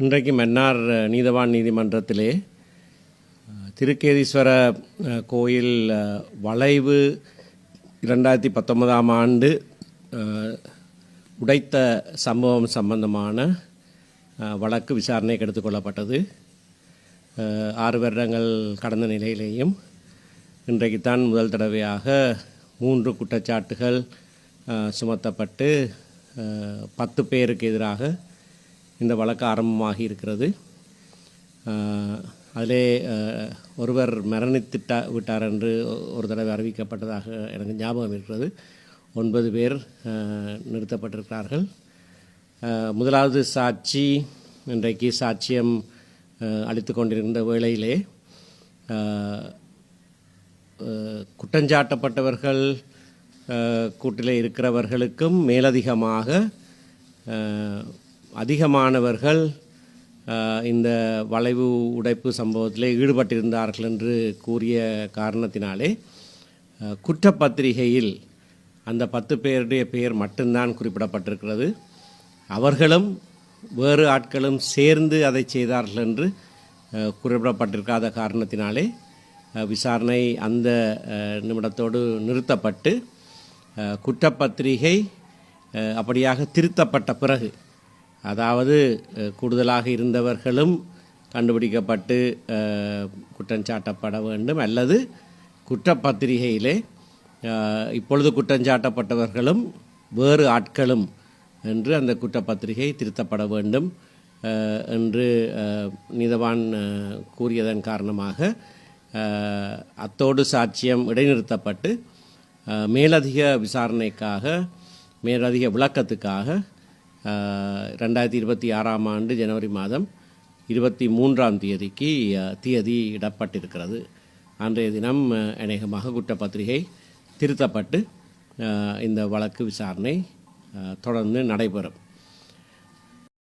இன்றைக்கு மன்னார் நீதவான் நீதிமன்றத்திலே திருக்கேதீஸ்வர கோயில் வளைவு இரண்டாயிரத்தி பத்தொன்பதாம் ஆண்டு உடைத்த சம்பவம் சம்பந்தமான வழக்கு விசாரணைக்கு எடுத்துக்கொள்ளப்பட்டது ஆறு வருடங்கள் கடந்த நிலையிலேயும் இன்றைக்குத்தான் முதல் தடவையாக மூன்று குற்றச்சாட்டுகள் சுமத்தப்பட்டு பத்து பேருக்கு எதிராக இந்த வழக்கு ஆரம்பமாகி இருக்கிறது. அதிலே ஒருவர் மரணித்துட்டா விட்டார் என்று ஒரு தடவை அறிவிக்கப்பட்டதாக எனக்கு ஞாபகம் இருக்கிறது. ஒன்பது பேர் நிறுத்தப்பட்டிருக்கிறார்கள். முதலாவது சாட்சி இன்றைக்கு சாட்சியம் அளித்து கொண்டிருந்த வேளையிலே குற்றஞ்சாட்டப்பட்டவர்கள் கூட்டிலே இருக்கிறவர்களுக்கும் மேலதிகமாக அதிகமானவர்கள் இந்த வளைவு உடைப்பு சம்பவத்திலே ஈடுபட்டிருந்தார்கள் என்று கூறிய காரணத்தினாலே குற்றப்பத்திரிகையில் அந்த பத்து பேருடைய பெயர் மட்டும்தான் குறிப்பிடப்பட்டிருக்கிறது. அவர்களும் வேறு ஆட்களும் சேர்ந்து அதை செய்தார்கள் என்று குறிப்பிடப்பட்டிருக்காத காரணத்தினாலே விசாரணை அந்த நிமிடத்தோடு நிறுத்தப்பட்டு குற்றப்பத்திரிகை அப்படியாக திருத்தப்பட்ட பிறகு அதாவது கூடுதலாக இருந்தவர்களும் கண்டுபிடிக்கப்பட்டு குற்றஞ்சாட்டப்பட வேண்டும் அல்லது குற்றப்பத்திரிகையிலே இப்பொழுது குற்றஞ்சாட்டப்பட்டவர்களும் வேறு ஆட்களும் என்று அந்த குற்றப்பத்திரிகை திருத்தப்பட வேண்டும் என்று நீதவான் கூறியதன் காரணமாக அத்தோடு சாட்சியம் இடைநிறுத்தப்பட்டு மேலதிக விசாரணைக்காக மேலதிக விளக்கத்துக்காக ரெண்டாயிரத்தி இருபத்தி ஆறாம் ஆண்டு ஜனவரி மாதம் இருபத்தி மூன்றாம் தேதிக்கு தேதி இடப்பட்டிருக்கிறது. அன்றைய தினம் அஹ், அநேகமாக குற்றப்பத்திரிகை திருத்தப்பட்டு இந்த வழக்கு விசாரணை தொடர்ந்து நடைபெறும்.